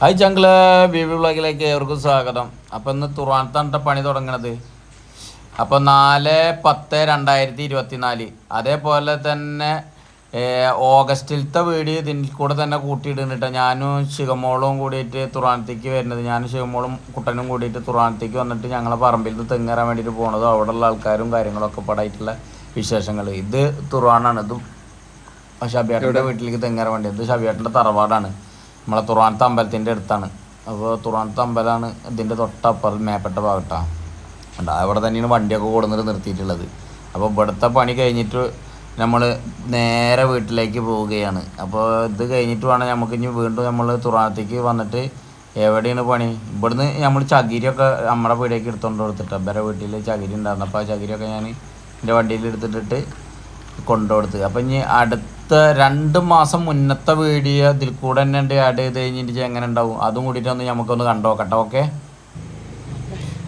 Hi ചങ്കിൾ B B ബ്ലോഗിലേക്ക് ഏവർക്കും സ്വാഗതം. അപ്പോൾ ഇന്ന് തുറാനത്താണ് പണി തുടങ്ങണത്. അപ്പോൾ നാല് പത്ത് രണ്ടായിരത്തി ഇരുപത്തി നാല് അതേപോലെ തന്നെ ഓഗസ്റ്റിലത്തെ വീഡിയോ ഇതിൽ കൂടെ തന്നെ കൂട്ടിയിടുന്നുണ്ട് ഞാനും ശിവമോളും കൂടിയിട്ട് തുറാനത്തേക്ക് വരുന്നത്. ഞാനും ശിവമോളും കുട്ടനും കൂടിയിട്ട് തുറാനത്തേക്ക് വന്നിട്ട് ഞങ്ങളെ പറമ്പിൽ നിന്ന് തെങ്ങേറാൻ വേണ്ടിയിട്ട് പോണത് അവിടെയുള്ള ആൾക്കാരും കാര്യങ്ങളൊക്കെ പടായിട്ടുള്ള വിശേഷങ്ങൾ. ഇത് തുറാനാണ്. ഇത് ഷബിയാട്ടന്റെ വീട്ടിലേക്ക് തെങ്ങേറാൻ വേണ്ടി. ഇത് ഷബിയാട്ടന്റെ തറവാടാണ്. നമ്മളെ തുറാനത്തെ അമ്പലത്തിന്റെ അടുത്താണ്. അപ്പോൾ തുറാനത്തെ അമ്പലമാണ് ഇതിന്റെ തൊട്ടപ്പുറം മേപ്പെട്ട ഭാഗത്താണ് ഉണ്ട് അവിടെ തന്നെയാണ് വണ്ടിയൊക്കെ കൊടുന്നിട്ട് നിർത്തിയിട്ടുള്ളത്. അപ്പോൾ ഇവിടുത്തെ പണി കഴിഞ്ഞിട്ട് നമ്മൾ നേരെ വീട്ടിലേക്ക് പോവുകയാണ്. അപ്പോൾ ഇത് കഴിഞ്ഞിട്ട് വേണം നമുക്ക് ഇനി വീണ്ടും നമ്മൾ തുറാനത്തേക്ക് വന്നിട്ട് എവിടെയാണ് പണി? ഇവിടുന്ന് നമ്മൾ ചകിരിയൊക്കെ നമ്മുടെ വീടേക്ക് എടുത്തുകൊണ്ട് കൊടുത്തിട്ട് അബ്ബരെ വീട്ടിൽ ചകിരി ഉണ്ടായിരുന്നു. അപ്പോൾ ആ ചകിരിയൊക്കെ ഞാൻ എന്റെ വണ്ടിയിൽ എടുത്തിട്ടിട്ട് കൊണ്ടുകൊടുത്ത്. അപ്പം ഇനി അടുത്ത രണ്ട് മാസം മുന്നത്തെ വീഡിയോ ഇതിൽ കൂടെ തന്നെ ഉണ്ട് ആഡ് ചെയ്ത് കഴിഞ്ഞിട്ട് എങ്ങനെ ഉണ്ടാവും? അതും കൂടിയിട്ടൊന്ന് നമുക്കൊന്ന് കണ്ടോക്കട്ടെ ഓക്കെ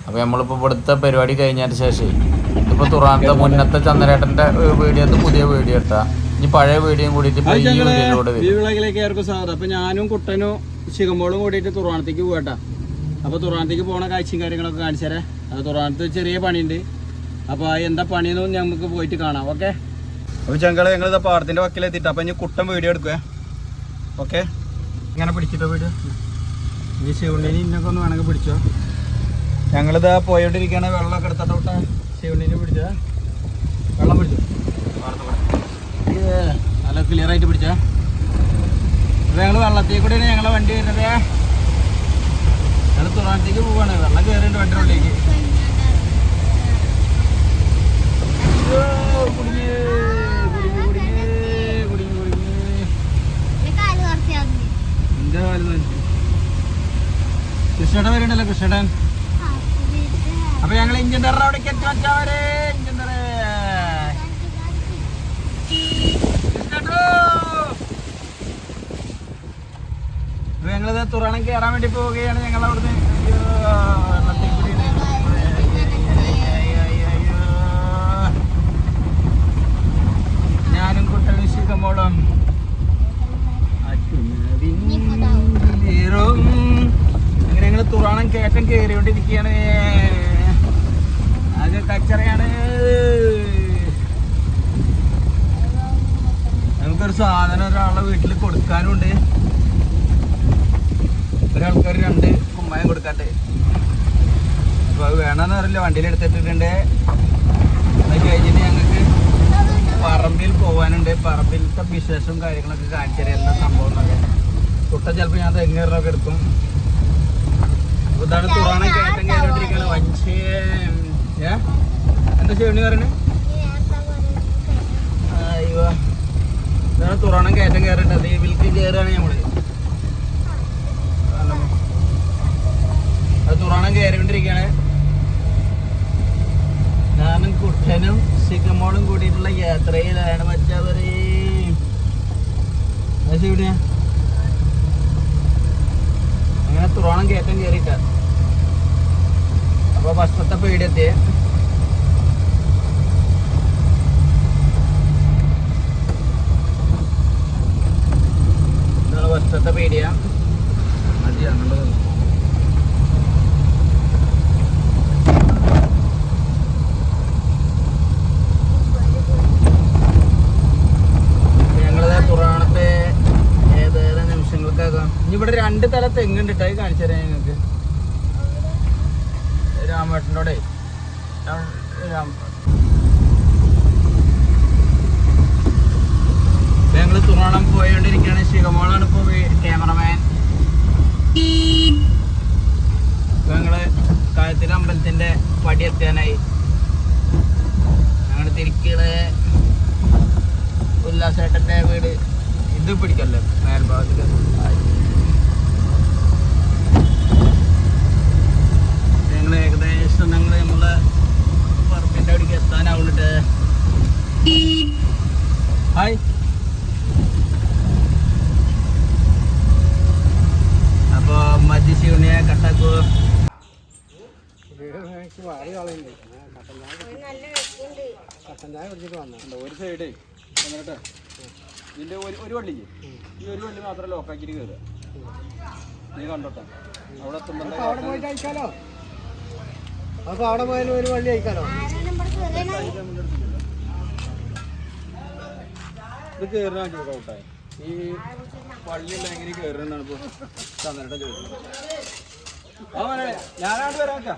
അപ്പോൾ നമ്മളിപ്പോൾ ഇവിടുത്തെ പരിപാടി കഴിഞ്ഞതിന് ശേഷം ഇതിപ്പോൾ തുറാനത്തെ മുന്നത്തെ ചന്ദ്രേട്ടന്റെ വീഡിയോ പുതിയ വീഡിയോ ഇട്ടാ. ഇനി പഴയ വീഡിയോയും കൂടിയിട്ട് ഇപ്പോൾ ഈ വീഡിയോയിലൂടെ വരും. അപ്പോൾ അപ്പൊ ഞാനും കുട്ടനും ശിഖമ്പോളും കൂടിയിട്ട് തുറാനത്തേക്ക് പോകട്ടാ അപ്പോൾ തുറാനത്തേക്ക് പോണ കാഴ്ചയും കാര്യങ്ങളൊക്കെ കാണിച്ചു തരാം അത് തുറാനത്ത് ചെറിയ പണിയുണ്ട്. അപ്പോൾ എന്താ പണിയെന്നും നമുക്ക് പോയിട്ട് കാണാം ഓക്കെ അപ്പൊ ചങ്കളെ ഞങ്ങൾ ഇതാ പാടത്തിന്റെ വക്കിലെത്തിയിട്ട് അപ്പൊ ഇനി കുട്ടൻ വീഡിയോ എടുക്കുക ഓക്കെ? ഇങ്ങനെ പിടിച്ചിട്ടോ വീഡിയോ ഇനി ശിവണ്ണിനി ഇന്നൊക്കെ ഒന്ന് വേണമെങ്കിൽ പിടിച്ചോ. ഞങ്ങളിതാ പോയോണ്ടിരിക്കുകയാണ് വെള്ളമൊക്കെ എടുത്തിട്ട് വിട്ടാ. ശിവണ്ണിനെ പിടിച്ച? വെള്ളം പിടിച്ചു? നല്ല ക്ലിയർ ആയിട്ട് പിടിച്ച? അപ്പൊ ഞങ്ങൾ വെള്ളത്തിൽ കൂടെയാണ് ഞങ്ങളെ വണ്ടി വരുന്നത്. ഞങ്ങൾ തുറാനത്തേക്ക് പോവാണ്. വെള്ളം കയറിയിട്ട് വണ്ടിയുടെ ഉള്ളിലേക്ക്. കുടുങ്ങി, കുടുങ്ങി, കുടുങ്ങി, കുടുങ്ങി. കൃഷ്ണേട്ടൻ വരുന്നുണ്ടല്ലോ കൃഷ്ണേടൻ അപ്പൊ ഞങ്ങൾ ഇഞ്ചൻ തറ അവിടെ എത്തി വച്ചവരെ ഇഞ്ചൻ ഞങ്ങളിത് തുറണം കയറാൻ വേണ്ടി പോവുകയാണ് ഞങ്ങൾ അവിടുന്ന് കയറിക്കൊണ്ടിരിക്കുകയാണ് അത് കച്ചറയാണ്. നമുക്കൊരു സാധനം ഒരാളെ വീട്ടിൽ കൊടുക്കാനുണ്ട്. ഒരാൾക്കാർ രണ്ട് കുമ്മായം കൊടുക്കാണ്ട് അപ്പൊ അത് വേണമെന്ന് അറിയില്ല. വണ്ടിയിൽ എടുത്തിട്ടുണ്ട് കഴിഞ്ഞിട്ട് ഞങ്ങൾക്ക് പറമ്പിൽ പോകാനുണ്ട് പറമ്പിലത്തെ വിശേഷവും കാര്യങ്ങളൊക്കെ കാണിച്ചു തരാം എന്താ സംഭവം എന്നൊക്കെ കുട്ട ചിലപ്പോൾ ഞാൻ തെങ്ങേറൊക്കെ എടുക്കും. ഇതാണ് തുറാണ കയറ്റം കയറിട്ടിരിക്കണ വഞ്ചേ എന്താ ചെയ്യണി പറയണേ? അയ്യോ. ഇതാണ് തുറണം കയറ്റം കയറിട്ടത് ഈ വിൽക്ക് കയറുകയാണ് നമ്മൾ അത് തുറാണം കയറിക്കൊണ്ടിരിക്കുകയാണ് ഞാനും കുട്ടനും സിഗമോളും കൂടിയിട്ടുള്ള യാത്രയിലാണ്. മറ്റവരെ എവിടെയാ അങ്ങനെ തുറോണം കയറ്റം കയറിയിട്ട അപ്പൊ ഫസ്റ്റത്തെ പേടിയെത്തി ഇതാണ് ഫസ്റ്റത്തെ പേടിയ. മതി അങ്ങോട്ട് ഇവിടെ രണ്ട് തല തെങ്ങുണ്ട് കാണിച്ചു തരാം ഞങ്ങൾക്ക് രാമേട്ടനോടെ ഞങ്ങൾ തുറണം പോയോണ്ടിരിക്കുകയാണ് ശിവമോളാണ് ഇപ്പൊ ക്യാമറമാൻ ഞങ്ങൾ കായത്തിലെ അമ്പലത്തിന്റെ പടി എത്താനായി. ഞങ്ങൾ തിരിക്കണ് ഉല്ലാസേട്ടന്റെ വീട് ഇത് പിടിക്കല്ലേ? മേൽഭാഗത്തിൽ. ഞങ്ങൾ ഏകദേശം ഞങ്ങൾ നമ്മളെ പറമ്പിന്റെ അവിടേക്ക് എത്താനാവുന്നുണ്ട് ഹായ്. അപ്പൊ മതി ശിവനെ കട്ടാക്കൂ ഒരു സൈഡ് എന്നിട്ട് ഇതിന്റെ ഒരു ഒരു വള്ളിക്ക് ഈ ഒരു വള്ളി മാത്രം ലോക്കാക്കിയിട്ട് കയറുക നീ കണ്ടോട്ടെ അവിടെ എത്തുമ്പോ അപ്പൊ അവിടെ പോയാലും ഒരു വള്ളി അയക്കാനോ ഇത് കേറാൻ ചോദിക്കട്ടെ ഈ പള്ളിയുള്ള എങ്ങനെ കേറുന്നാണ് ഇപ്പൊ തന്നിട്ട് ചോദിക്കുന്നത് ആ മോനെ ഞാനാണ്ട് വരാക്ക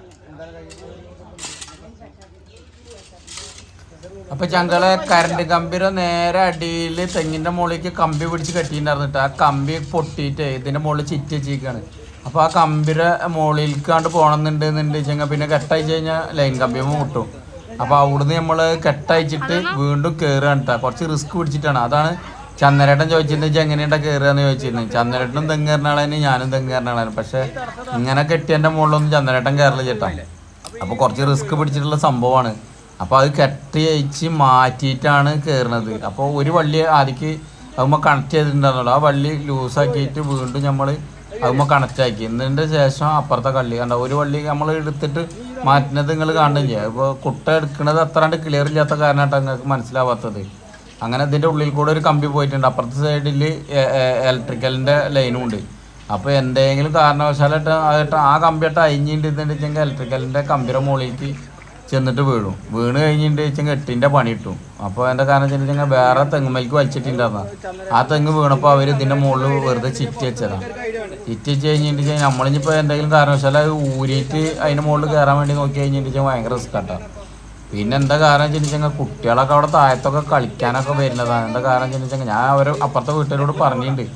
അപ്പൊ ഞങ്ങളെ കറണ്ട് കമ്പിയുടെ നേരെ അടിയിൽ തെങ്ങിന്റെ മുകളിലേക്ക് കമ്പി പിടിച്ച് കെട്ടിയിട്ടുണ്ടായിരുന്നിട്ട് ആ കമ്പി പൊട്ടിയിട്ട് ഇതിന്റെ മുകളിൽ ചിറ്റി വെച്ചിരിക്കാണ് അപ്പൊ ആ കമ്പിയുടെ മുകളിൽക്കാണ്ട് പോകണമെന്നുണ്ട് എന്നുണ്ടെങ്കിൽ പിന്നെ കെട്ടയച്ചു കഴിഞ്ഞാൽ ലൈൻ കമ്പിയും മുട്ടും. അപ്പോൾ അവിടുന്ന് നമ്മൾ കെട്ടയച്ചിട്ട് വീണ്ടും കയറുകയാണ് കേട്ടോ കുറച്ച് റിസ്ക് പിടിച്ചിട്ടാണ്. അതാണ് ചന്ദ്രേട്ടൻ ചോദിച്ചിട്ടുണ്ടെങ്കിൽ എങ്ങനെയുണ്ടാ കയറുകയെന്ന് ചോദിച്ചിരുന്നു ചന്ദ്രേട്ടനും തെങ്ങ് കയറുന്ന ആളാണ് ഞാനും തെങ്ങ് കയറുന്ന പക്ഷേ ഇങ്ങനെ കെട്ടിയതിന്റെ മുകളിലൊന്നും ചന്ദ്രേട്ടൻ കയറില്ല ചേട്ടാ അപ്പൊ കുറച്ച് റിസ്ക് പിടിച്ചിട്ടുള്ള സംഭവമാണ്. അപ്പോൾ അത് കെട്ടി അയച്ച് മാറ്റിയിട്ടാണ് കയറുന്നത് അപ്പോൾ ഒരു വള്ളി ആദ്യക്ക് അതുമ്പോൾ കണക്ട് ചെയ്തിട്ടുണ്ടായിരുന്നല്ലോ. ആ വള്ളി ലൂസാക്കിയിട്ട് വീണ്ടും നമ്മൾ അതുമ്പോൾ കണക്റ്റ് ആക്കി. ശേഷം അപ്പുറത്തെ കള്ളി കണ്ട ഒരു വള്ളി നമ്മൾ എടുത്തിട്ട് മാറ്റുന്നത് നിങ്ങൾ കാണുന്നില്ല ഇപ്പോൾ കുട്ട എടുക്കുന്നത് അത്രാണ്ട് ക്ലിയർ ഇല്ലാത്ത കാരണമായിട്ടാണ് നിങ്ങൾക്ക് മനസ്സിലാവാത്തത്. അങ്ങനെ ഇതിന്റെ ഉള്ളിൽ കൂടെ ഒരു കമ്പി പോയിട്ടുണ്ട്. അപ്പുറത്തെ സൈഡിൽ ഇലക്ട്രിക്കലിന്റെ ലൈനും ഉണ്ട്. അപ്പോൾ എന്തെങ്കിലും കാരണവശാലായിട്ട് ആ കമ്പിയായിട്ട് അഴിഞ്ഞിട്ടുണ്ടെങ്കിൽ ഇലക്ട്രിക്കലിന്റെ കമ്പിയുടെ മുകളിലേക്ക് ചെന്നിട്ട് വീഴും. വീണ് കഴിഞ്ഞിട്ട് വെച്ചെങ്കിൽ എട്ടിന്റെ പണി കിട്ടും. അപ്പോൾ എന്റെ കാരണം വെച്ചിട്ടുണ്ടെങ്കിൽ വേറെ തെങ്ങുമ്മലേക്ക് വലിച്ചിട്ടുണ്ടായിരുന്ന. ആ തെങ്ങ് വീണപ്പോൾ അവർ ഇതിന്റെ മുകളിൽ വെറുതെ ചിറ്റി വെച്ചതാണ് ചിറ്റി വെച്ച് കഴിഞ്ഞിട്ട് നമ്മളിപ്പോൾ എന്തെങ്കിലും കാരണവശാൽ അത് ഊരിയിട്ട് അതിന്റെ മുകളിൽ കയറാൻ വേണ്ടി നോക്കി കഴിഞ്ഞിട്ട് ഭയങ്കര റിസ്ക് പിന്നെ എന്താ കാരണം വെച്ചിട്ടുണ്ടെങ്കിൽ കുട്ടികളൊക്കെ അവിടെ താഴത്തൊക്കെ കളിക്കാനൊക്കെ വരുന്നതാണ് എന്താ കാരണം വെച്ചിട്ടുണ്ടെങ്കിൽ ഞാൻ അവർ അപ്പുറത്തെ വീട്ടുകാരോട് പറഞ്ഞിട്ടുണ്ട്.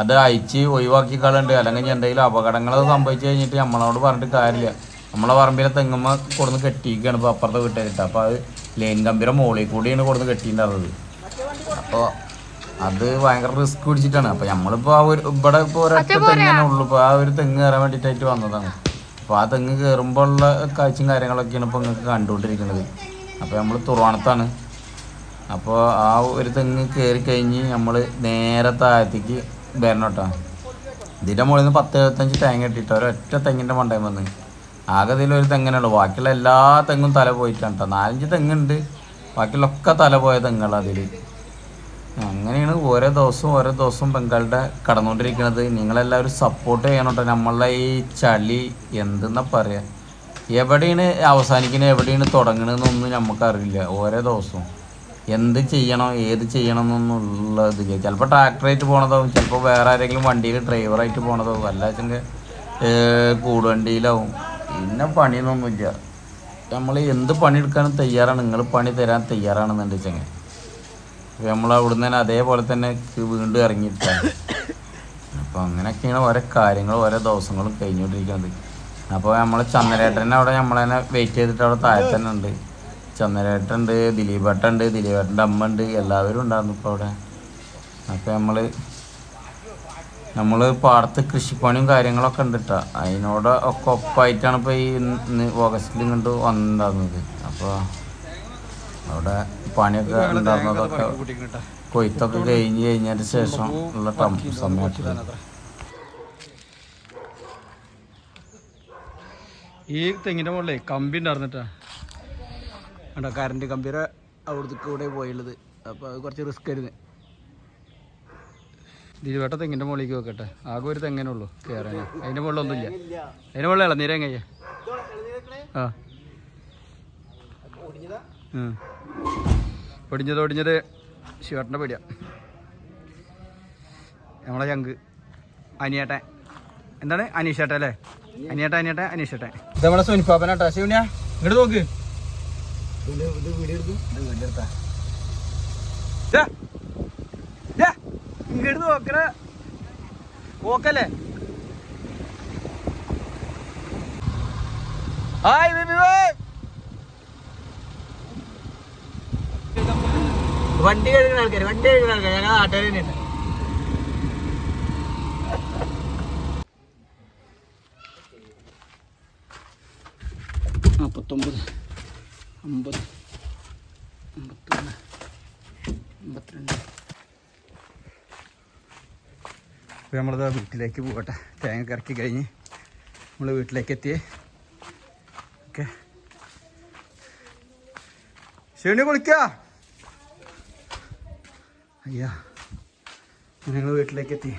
അത് അയച്ച് ഒഴിവാക്കി കളണ്ട് അല്ലെങ്കിൽ എന്തെങ്കിലും അപകടങ്ങൾ സംഭവിച്ചു കഴിഞ്ഞിട്ട് നമ്മളോട് പറഞ്ഞിട്ട് കാര്യമില്ല. നമ്മളെ പറമ്പിലെ തെങ്ങമ്മ കൊടുന്ന് കെട്ടിയിരിക്കുകയാണ് ഇപ്പോൾ അപ്പുറത്തെ വീട്ടുകാരിട്ട്. അപ്പോൾ അത് ലൈൻ കമ്പിയുടെ മുകളിൽ കൂടിയാണ് കൊടുന്ന് കെട്ടിയിട്ടുണ്ടായിരുന്നത് അപ്പോൾ അത് ഭയങ്കര റിസ്ക് പിടിച്ചിട്ടാണ്. അപ്പോൾ നമ്മളിപ്പോൾ ആ ഒരു ഇവിടെ ഇപ്പോൾ ഒരൊറ്റ തെങ്ങനെ ഉള്ളൂ. ഇപ്പോൾ ആ ഒരു തെങ്ങ് കയറാൻ വേണ്ടിയിട്ടായിട്ട് വന്നതാണ്. അപ്പോൾ ആ തെങ്ങ് കയറുമ്പോൾ ഉള്ള കാഴ്ചയും കാര്യങ്ങളൊക്കെയാണ് ഇപ്പോൾ നിങ്ങൾക്ക് കണ്ടുകൊണ്ടിരിക്കുന്നത്. അപ്പോൾ നമ്മൾ തുറവാണത്താണ്. അപ്പോൾ ആ ഒരു തെങ്ങ് കയറി കഴിഞ്ഞ് നമ്മൾ നേരെ താഴത്തേക്ക് വരണം കേട്ടോ ഇതിന്റെ മുകളിൽ നിന്ന് പത്ത് എഴുപത്തഞ്ച് തേങ്ങ ഇട്ടിട്ട് ഒരൊറ്റ തെങ്ങിന്റെ മണ്ടയം വന്ന്. ആകെ ഇതിലൊരു തെങ്ങനുള്ളൂ. ബാക്കിയുള്ള എല്ലാ തെങ്ങും തല പോയിട്ടാണ് കേട്ടോ നാലഞ്ച് തെങ്ങുണ്ട്. ബാക്കിയുള്ള ഒക്കെ തല പോയ തെങ്ങുകൾ അതിൽ അങ്ങനെയാണ് ഓരോ ദിവസവും ഓരോ ദിവസവും ബംഗാളുടെ കടന്നുകൊണ്ടിരിക്കുന്നത് നിങ്ങളെല്ലാവരും സപ്പോർട്ട് ചെയ്യണം കേട്ടോ നമ്മളെ ഈ ചളി എന്തെന്നാ പറയുക എവിടെയാണ് അവസാനിക്കുന്നത് എവിടെയാണ് തുടങ്ങണതെന്നൊന്നും നമുക്കറിയില്ല ഓരോ ദിവസവും. എന്ത് ചെയ്യണം ഏത് ചെയ്യണം എന്നൊന്നുള്ള ഇതില്ല ചിലപ്പോൾ ട്രാക്ടറായിട്ട് പോണതാവും ചിലപ്പോൾ വേറെ ആരെങ്കിലും വണ്ടിയിൽ ഡ്രൈവറായിട്ട് പോണതാവും. അല്ലാച്ചെങ്കിൽ കൂടുവണ്ടിയിലാവും. പിന്നെ പണിയൊന്നുമില്ല. നമ്മൾ എന്ത് പണിയെടുക്കാനും തയ്യാറാണ്. നിങ്ങൾ പണി തരാൻ തയ്യാറാണെന്നുണ്ട് അപ്പോൾ നമ്മൾ അവിടുന്ന് തന്നെ അതേപോലെ തന്നെ വീണ്ടും ഇറങ്ങിയിട്ടാണ്. അപ്പോൾ അങ്ങനെയൊക്കെയാണ് ഓരോ കാര്യങ്ങളും ഓരോ ദിവസങ്ങളും കഴിഞ്ഞുകൊണ്ടിരിക്കുന്നത്. അപ്പോൾ നമ്മൾ ചന്ദ്രേട്ടനെ അവിടെ നമ്മളതിനെ വെയിറ്റ് ചെയ്തിട്ട് അവിടെ താഴെ തന്നെ ഉണ്ട്. ചന്ദ്രേട്ടൻ ഉണ്ട് ദിലീപേട്ടൻ ഉണ്ട് ദിലീപേട്ടന്റെ അമ്മ ഉണ്ട് എല്ലാവരും ഉണ്ടായിരുന്നു ഇപ്പോൾ അവിടെ. അപ്പോൾ നമ്മൾ നമ്മൾ പാടത്ത് കൃഷിപ്പണിയും കാര്യങ്ങളൊക്കെ ഉണ്ട് കേട്ടോ അതിനോട് ഒക്കെ ഒപ്പമായിട്ടാണ് ഇപ്പോൾ ഈ ഇന്ന് ഓഗസ്റ്റിൽ ഇങ്ങോട്ട് വന്നിട്ടുണ്ടായിരുന്നത് അപ്പോൾ അവിടെ പണിയൊക്കെ ഉണ്ടാകുന്നതൊക്കെ കൊയ്ത്തൊക്കെ കഴിഞ്ഞ് കഴിഞ്ഞതിന് ശേഷം ഉള്ള ടം സമയത്ത്. ഈ തെങ്ങിന്റെ മുകളിലെ കമ്പി ഉണ്ടായിരുന്നിട്ടാ? കണ്ടോ കറണ്ട് കമ്പിയുടെ അവിടുത്തെ കൂടെ പോയുള്ളത്. അപ്പോൾ അത് കുറച്ച് റിസ്ക് ആയിരുന്നു. ദിരുവേട്ട തെങ്ങിന്റെ മുകളിലേക്ക് വെക്കട്ടെ. ആകെ ഒരു തെങ്ങനെ ഉള്ളൂ കയറാൻ അതിന്റെ മുകളിലൊന്നുമില്ല. അതിന്റെ മുകളിൽ ഇളനീരം കയ്യ ആ. പൊടിഞ്ഞത് ഒടിഞ്ഞത് ഒടിഞ്ഞത് ശിവേട്ടന്റെ പേടിയാ. നമ്മളെ ചങ്ക്. അനിയേട്ടൻ. എന്താണ്? അനീഷേട്ട അല്ലേ? അനിയേട്ട അനിയേട്ട അനീഷേട്ടൻ. ഇത് നമ്മളെ സുനിപ്പാപ്പനാട്ടാ. ശിവനിയാ ഇങ്ങോട്ട് നോക്ക്. ദാ. ദാ. ഇങ്ങോട്ട് നോക്കണ. ഓക്കല്ലേ ഹായ് വണ്ടി കഴുകുന്ന ആൾക്കാർ വണ്ടി കഴുകുന്ന ആൾക്കാർ ഞങ്ങൾ നാട്ടുകാർ തന്നെയുണ്ട് നാൽപ്പത്തൊമ്പത് അമ്പത് അമ്പത്തൊന്ന് അമ്പത്തിരണ്ട്. അപ്പോൾ നമ്മളത് വീട്ടിലേക്ക് പോകട്ടെ. തേങ്ങ കറക്കി കഴിഞ്ഞ് നമ്മൾ വീട്ടിലേക്ക് എത്തിയേ ഓക്കെ. ശിവന് കുളിക്ക അയ്യാ. ഞങ്ങൾ വീട്ടിലേക്ക് എത്തി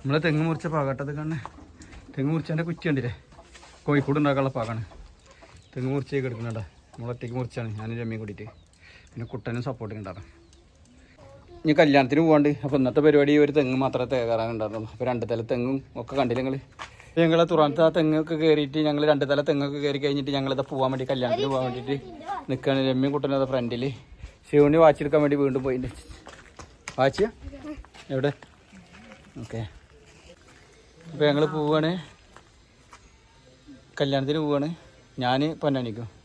നമ്മളെ തെങ്ങ് മുറിച്ച പാകട്ടത് കാണേ തെങ്ങ് മുറിച്ചതിന്റെ കുറ്റി കോഴിക്കോട് ഉണ്ടാക്കാനുള്ള പാകാണ്. തെങ്ങ് മുറിച്ചേക്ക് എടുക്കുന്നുണ്ടാ നമ്മളൊറ്റയ്ക്ക് മുറിച്ചാണ്. ഞാനും രമ്യം കൂടിയിട്ട് പിന്നെ കുട്ടനും സപ്പോർട്ടിങ് ഉണ്ടാകും ഇനി കല്യാണത്തിന് പോകാണ്ട് അപ്പോൾ ഇന്നത്തെ പരിപാടി ഒരു തെങ്ങ് മാത്രമേ തേകാറാനുണ്ടായിരുന്നുള്ളൂ അപ്പോൾ രണ്ട് തല തെങ്ങും ഒക്കെ കണ്ടില്ല നിങ്ങൾ ഞങ്ങളെ തുറന്നത്തെ ആ തെങ്ങൊക്കെ കയറിയിട്ട് ഞങ്ങൾ രണ്ട് തല തെങ്ങൊക്കെ കയറി കഴിഞ്ഞിട്ട് ഞങ്ങളിത് പോകാൻ വേണ്ടി കല്യാണത്തിന് പോകാൻ വേണ്ടിയിട്ട് നിൽക്കുകയാണ് രമ്യം കുട്ടനും അത് ഫ്രണ്ടിൽ ശിവന് വാച്ചെടുക്കാൻ വേണ്ടി വീണ്ടും പോയിട്ട് വാച്ച് എവിടെ? ഓക്കെ. അപ്പോൾ ഞങ്ങൾ പോവുകയാണ് കല്യാണത്തിന് പോവാണ്. ഞാൻ പൊന്നാനിക്കും